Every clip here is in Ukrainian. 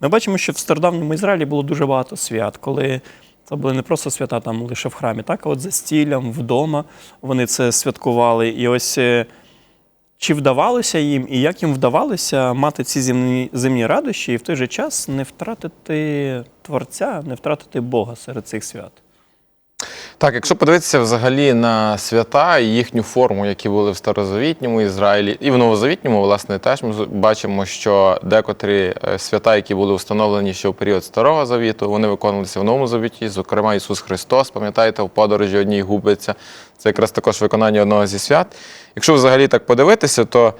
Ми бачимо, що в стародавньому Ізраїлі було дуже багато свят, коли це були не просто свята там лише в храмі, так, а от за стілем, вдома вони це святкували. І ось е, чи вдавалося їм, і як їм вдавалося мати ці земні, земні радощі і в той же час не втратити Творця, не втратити Бога серед цих свят? Так, якщо подивитися взагалі на свята і їхню форму, які були в старозавітньому Ізраїлі, і в новозавітньому, власне, теж ми бачимо, що декотрі е, свята, які були встановлені ще в період Старого Завіту, вони виконувалися в Новому Завіті. Зокрема, Ісус Христос, пам'ятаєте, в подорожі одній губиться. Це якраз також виконання одного зі свят. Якщо взагалі так подивитися, то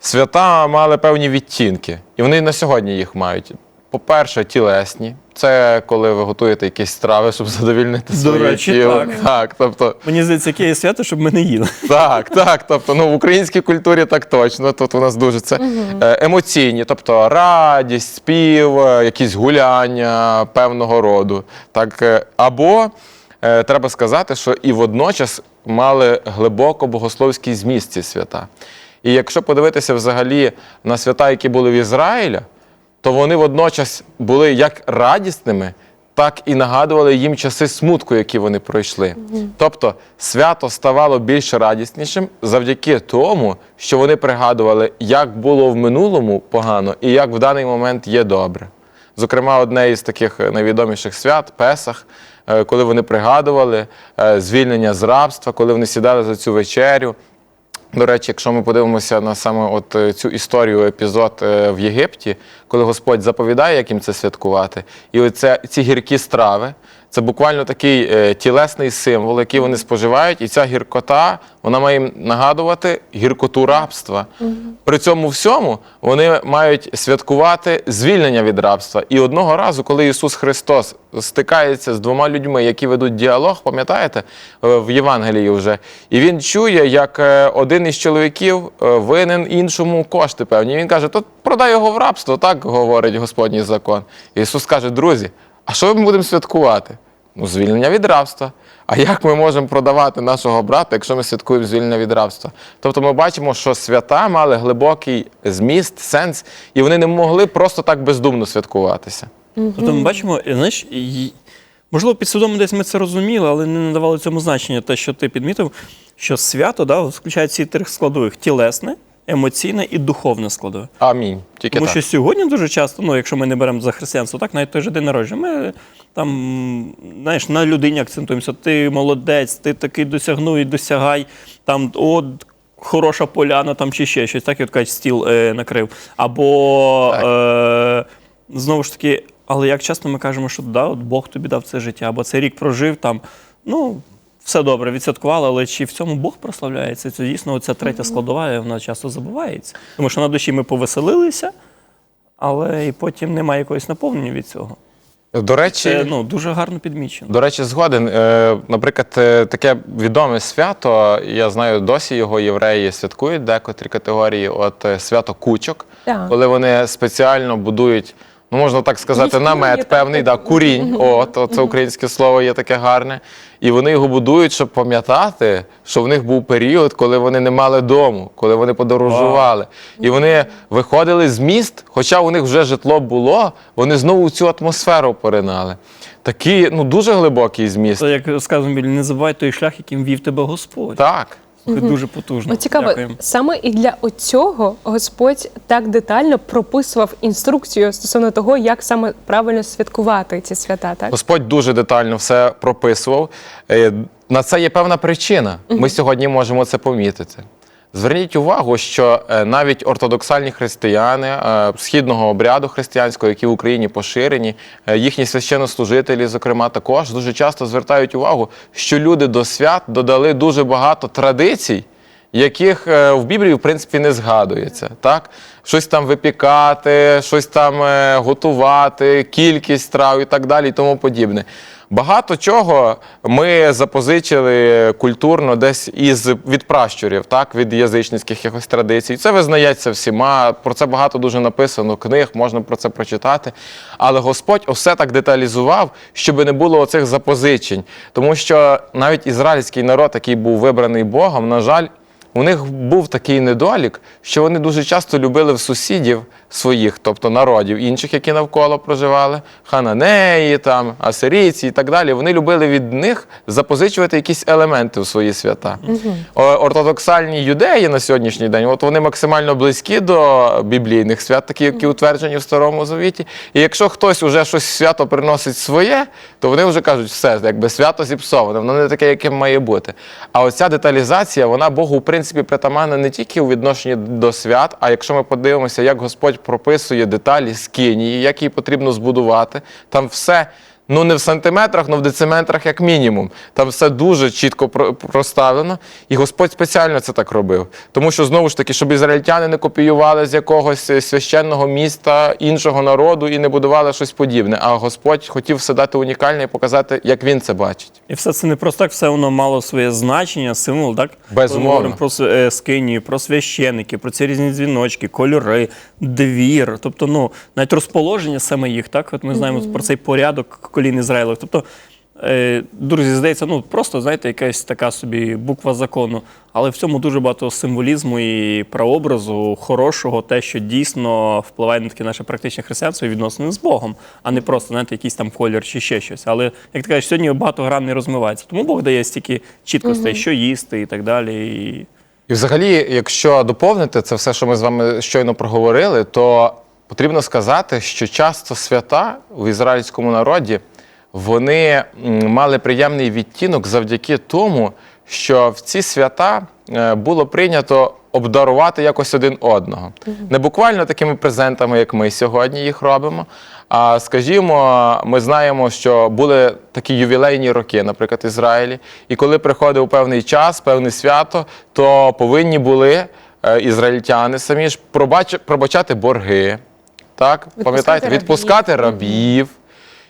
свята мали певні відтінки, і вони на сьогодні їх мають. По-перше, тілесні. Це коли ви готуєте якісь страви, щоб задовільнити До речі, тіло. так. так, тобто, Мені здається, яке є свято, щоб ми не їли. так, так. Тобто, ну в українській культурі так точно. Тут у нас дуже це е, емоційні, тобто радість, спів, е, якісь гуляння певного роду. Так, е, або е, треба сказати, що і водночас мали глибоко богословський зміст ці свята. І якщо подивитися взагалі на свята, які були в Ізраїля, то вони водночас були як радісними, так і нагадували їм часи смутку, які вони пройшли. Тобто свято ставало більш радіснішим завдяки тому, що вони пригадували, як було в минулому погано і як в даний момент є добре. Зокрема, одне із таких найвідоміших свят Песах, е, коли вони пригадували е, звільнення з рабства, коли вони сідали за цю вечерю. До речі, якщо ми подивимося на саме от е, цю історію, епізод е, в Єгипті, коли Господь заповідає, як їм це святкувати, і оце, ці гіркі страви, це буквально такий е, тілесний символ, який вони споживають, і ця гіркота вона має їм нагадувати гіркоту рабства. При цьому всьому вони мають святкувати звільнення від рабства. І одного разу, коли Ісус Христос стикається з двома людьми, які ведуть діалог, пам'ятаєте, е, в Євангелії вже, і він чує, як е, один із чоловіків е, винен іншому кошти певні. І Він каже: то продай його в рабство, так говорить Господній закон. Ісус каже, друзі, а що ми будемо святкувати? Ну, звільнення від рабства. А як ми можемо продавати нашого брата, якщо ми святкуємо звільнення від рабства? Тобто ми бачимо, що свята мали глибокий зміст, сенс, і вони не могли просто так бездумно святкуватися. Тобто ми бачимо, знаєш, можливо, підсвідомо десь ми це розуміли, але не надавали цьому значення. Те, що ти підмітив, що свято да, включає ці три складових: тілесне, емоційне і духовне складове. Амінь. Тільки Тому так. що сьогодні дуже часто, ну якщо ми не беремо за християнство, так навіть той же день народження, ми там знаєш, на людині акцентуємося. Ти молодець, ти такий досягнув і досягай. Там от хороша поляна, там чи ще щось, так і от кажуть, стіл е, накрив. Або е, знову ж таки, але як часто ми кажемо, що да, от Бог тобі дав це життя, або цей рік прожив там, ну. Все добре, відсвяткували, але чи в цьому Бог прославляється? Це дійсно ця третя складова, вона часто забувається. Тому що на душі ми повеселилися, але і потім немає якогось наповнення від цього. До речі, Це ну, дуже гарно підмічено. До речі, згоден. Е, Наприклад, е, таке відоме свято, я знаю, досі його євреї святкують декотрі категорії. От е, свято кучок, Так. коли вони спеціально будують, ну можна так сказати, намет певний, да, курінь. От, от це українське слово є таке гарне. І вони його будують, щоб пам'ятати, що в них був період, коли вони не мали дому, коли вони подорожували. І вони виходили з міст, хоча у них вже житло було, вони знову в цю атмосферу поринали. Такий ну дуже глибокий зміст. Це як сказано, не забувай той шлях, яким вів тебе Господь. Так. Це дуже потужно. От цікаво, Дякуємо. саме і для оцього Господь так детально прописував інструкцію стосовно того, як саме правильно святкувати ці свята, так? Господь дуже детально все прописував. Е, На це є певна причина. Ми сьогодні можемо це помітити. Зверніть увагу, що е, навіть ортодоксальні християни е, східного обряду християнського, які в Україні поширені, е, їхні священнослужителі, зокрема, також дуже часто звертають увагу, що люди до свят додали дуже багато традицій, яких е, в Біблії, в принципі, не згадується. Так? Щось там випікати, щось там е, готувати, кількість страв і так далі, і тому подібне. Багато чого ми запозичили культурно десь із від пращурів, так, від язичницьких якихось традицій. Це визнається всіма. Про це багато дуже написано, книг, можна про це прочитати. Але Господь усе так деталізував, щоб не було оцих запозичень. Тому що навіть ізраїльський народ, який був вибраний Богом, на жаль, у них був такий недолік, що вони дуже часто любили в сусідів своїх, тобто народів інших, які навколо проживали, хананеї, там, асирійці і так далі. Вони любили від них запозичувати якісь елементи у свої свята. О- Ортодоксальні юдеї на сьогоднішній день, от вони максимально близькі до біблійних свят, такі, які утверджені в Старому Завіті. І якщо хтось уже щось свято приносить своє, то вони вже кажуть, все, якби свято зіпсоване, воно не таке, яким має бути. А оця деталізація, вона Богу, в принципі, притаманна не тільки у відношенні до свят, а якщо ми подивимося, як Господь прописує деталі скинії, як її потрібно збудувати, там все. Ну, не в сантиметрах, але в дециметрах, як мінімум. Там все дуже чітко проставлено. І Господь спеціально це так робив. Тому що, знову ж таки, щоб ізраїльтяни не копіювали з якогось е, священного міста іншого народу і не будували щось подібне. А Господь хотів все дати унікальне і показати, як він це бачить. І все це не просто так, все воно мало своє значення, символ, так? Безумовно. Ми говоримо про е, скинію, про священики, про ці різні дзвіночки, кольори, двір. Тобто, ну, навіть розположення саме їх, так? От ми знаємо про цей порядок колін Ізраїлу. Тобто, е, друзі, здається, ну просто, знаєте, якась така собі буква закону. Але в цьому дуже багато символізму і прообразу хорошого, те, що дійсно впливає на таке наше практичне християнство і відносини з Богом, а не просто знаєте, якийсь там колір чи ще щось. Але як ти кажеш, сьогодні багато грам не розмивається. Тому Бог дає стільки чіткостей, що їсти і так далі. І... І взагалі, якщо доповнити це все, що ми з вами щойно проговорили, то потрібно сказати, що часто свята в ізраїльському народі вони мали приємний відтінок завдяки тому, що в ці свята е, було прийнято обдарувати якось один одного. Не буквально такими презентами, як ми сьогодні їх робимо. А скажімо, ми знаємо, що були такі ювілейні роки, наприклад, Ізраїлі, і коли приходив певний час, певне свято, то повинні були е, ізраїльтяни самі ж пробач- пробачати борги. Так, пам'ятаєте, відпускати рабів.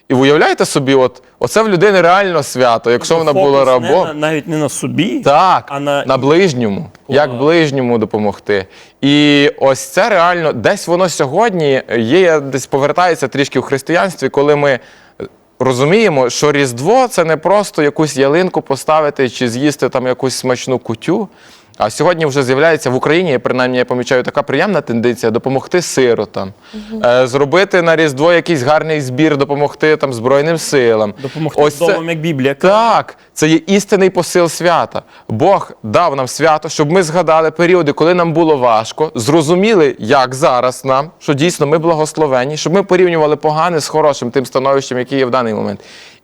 І уявляєте собі, от, оце в людини реально свято, якщо вона Фокус була не рабом. на- навіть не на собі, Так, а на- на ближньому. Як ближньому допомогти. І ось це реально десь воно сьогодні є, десь повертається трішки в християнстві, коли ми розуміємо, що Різдво це не просто якусь ялинку поставити чи з'їсти там якусь смачну кутю. А сьогодні вже з'являється в Україні, принаймні я помічаю, така приємна тенденція допомогти сиротам, е, зробити на Різдво якийсь гарний збір, допомогти там Збройним силам. допомогти Ось з це- домом, як Біблія. так, це є істинний посил свята. Бог дав нам свято, щоб ми згадали періоди, коли нам було важко, зрозуміли, як зараз нам, що дійсно ми благословені, щоб ми порівнювали погане з хорошим тим становищем, яке є в даний момент.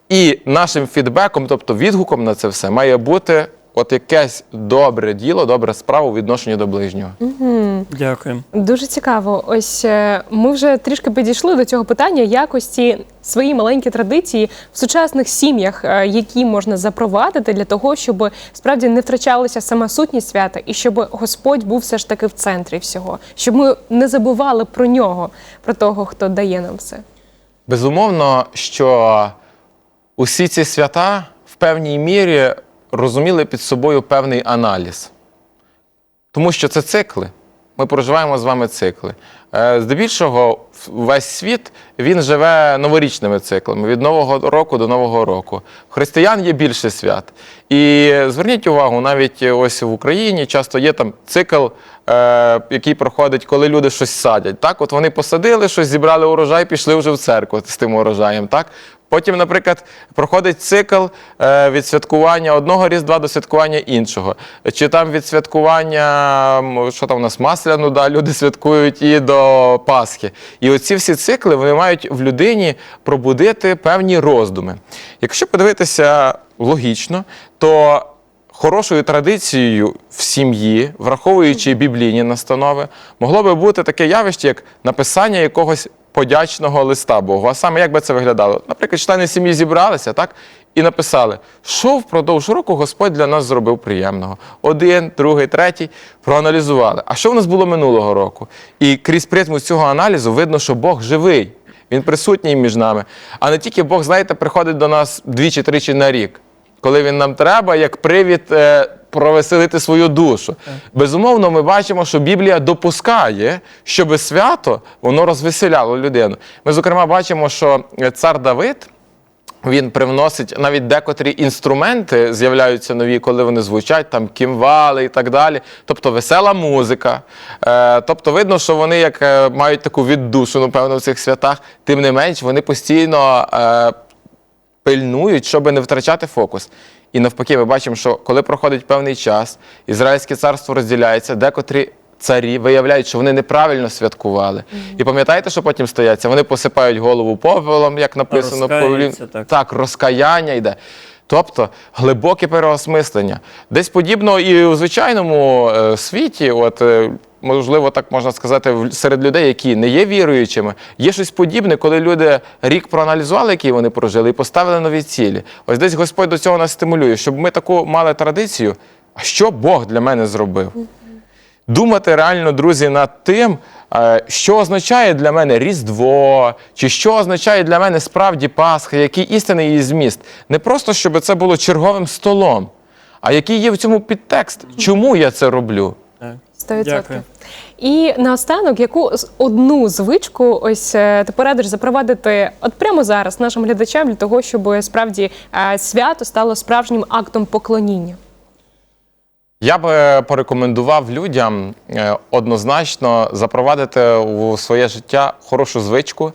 І нашим фідбеком, тобто відгуком на це все, має бути от якесь добре діло, добра справа у відношенні до ближнього. Дякую. Дуже цікаво. Ось е, ми вже трішки підійшли до цього питання якості свої маленькі традиції в сучасних сім'ях, е, які можна запровадити для того, щоб справді не втрачалася сама сутність свята, і щоб Господь був все ж таки в центрі всього, щоб ми не забували про нього, про того, хто дає нам все. Безумовно, що усі ці свята в певній мірі розуміли під собою певний аналіз. Тому що це цикли. Ми проживаємо з вами цикли. Е, Здебільшого, весь світ він живе новорічними циклами від Нового року до Нового року. Християн є більше свят. І зверніть увагу, навіть ось в Україні часто є там цикл, е, який проходить, коли люди щось садять. Так, от вони посадили щось, зібрали урожай, пішли вже в церкву з тим урожаєм. Так? Потім, наприклад, проходить цикл е, від святкування одного різдва до святкування іншого. Чи там від святкування, що там у нас масляну, да, люди святкують і до Пасхи. І оці всі цикли вони мають в людині пробудити певні роздуми. Якщо подивитися логічно, то хорошою традицією в сім'ї, враховуючи біблійні настанови, могло би бути таке явище, як написання якогось подячного листа Богу. А саме як би це виглядало? Наприклад, члени сім'ї зібралися, так? І написали, що впродовж року Господь для нас зробив приємного. Один, другий, третій проаналізували. А що в нас було минулого року? І крізь призму цього аналізу видно, що Бог живий, він присутній між нами. А не тільки Бог, знаєте, приходить до нас двічі-тричі на рік коли він нам треба, як привід е, провеселити свою душу. Безумовно, ми бачимо, що Біблія допускає, щоб свято воно розвеселяло людину. Ми, зокрема, бачимо, що цар Давид. Він привносить навіть декотрі інструменти з'являються нові, коли вони звучать, там кімвали і так далі. Тобто весела музика. Е, тобто видно, що вони як е, мають таку віддушину, напевно, в цих святах. Тим не менш, вони постійно е, пильнують, щоб не втрачати фокус. І навпаки, ми бачимо, що коли проходить певний час, Ізраїльське царство розділяється, декотрі царі виявляють, що вони неправильно святкували. І пам'ятаєте, що потім стається? Вони посипають голову попелом, як написано в так. Так, розкаяння йде. Тобто глибоке переосмислення. Десь подібно і у звичайному е, світі, от е, можливо, так можна сказати, серед людей, які не є віруючими, є щось подібне, коли люди рік проаналізували, який вони прожили, і поставили нові цілі. Ось десь Господь до цього нас стимулює, щоб ми таку мали традицію. А що Бог для мене зробив? думати реально, друзі, над тим, е, що означає для мене Різдво, чи що означає для мене справді Пасха, який істинний її зміст. Не просто, щоб це було черговим столом, а який є в цьому підтекст. Чому я це роблю? Так. 100%. Дякую. І наостанок, яку одну звичку ось е, ти порадиш запровадити от прямо зараз нашим глядачам для того, щоб справді е, свято стало справжнім актом поклоніння. Я би порекомендував людям е, однозначно запровадити у своє життя хорошу звичку,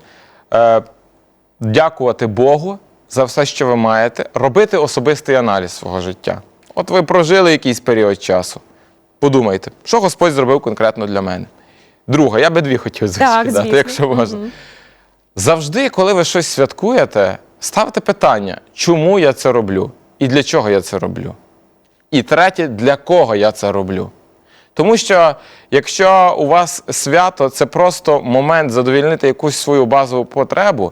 дякувати Богу за все, що ви маєте, робити особистий аналіз свого життя. От ви прожили якийсь період часу. Подумайте, що Господь зробив конкретно для мене. Друге, я би дві хотів звісно. якщо можна. Завжди, коли ви щось святкуєте, ставте питання, чому я це роблю і для чого я це роблю. І третє, для кого я це роблю. Тому що якщо у вас свято це просто момент задовільнити якусь свою базову потребу,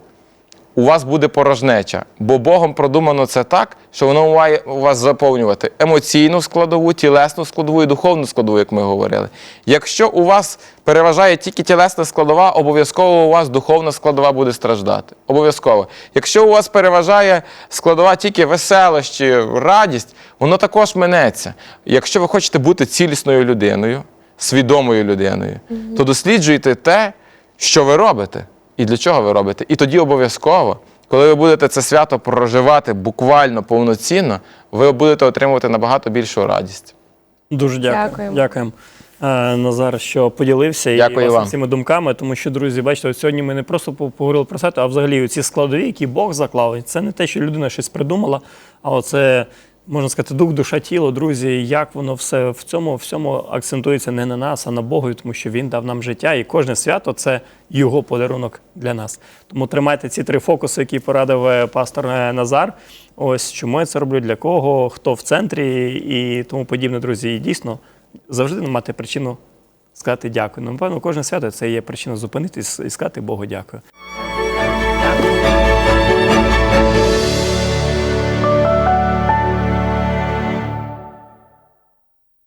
у вас буде порожнеча, бо Богом продумано це так, що воно має у вас заповнювати емоційну складову, тілесну складову і духовну складову, як ми говорили. Якщо у вас переважає тільки тілесна складова, обов'язково у вас духовна складова буде страждати. Обов'язково. Якщо у вас переважає складова тільки веселощі, радість, воно також минеться. Якщо ви хочете бути цілісною людиною, свідомою людиною, то досліджуйте те, що ви робите і для чого ви робите. І тоді обов'язково, коли ви будете це свято проживати буквально повноцінно, ви будете отримувати набагато більшу радість. Дуже дякую. Дякуємо. Дякуємо. е, Назар, що поділився Дякую і вам. цими думками, тому що, друзі, бачите, от сьогодні ми не просто поговорили про це, а взагалі ці складові, які Бог заклав. Це не те, що людина щось придумала, а оце, можна сказати, дух, душа, тіло, друзі, як воно все в цьому всьому акцентується не на нас, а на Богу, тому що Він дав нам життя, і кожне свято це його подарунок для нас. Тому тримайте ці три фокуси, які порадив е, пастор е, Назар. Ось чому я це роблю, для кого, хто в центрі і тому подібне, друзі. І дійсно завжди мати причину сказати дякую. Ну, напевно, кожне свято це є причина зупинитись і сказати Богу дякую.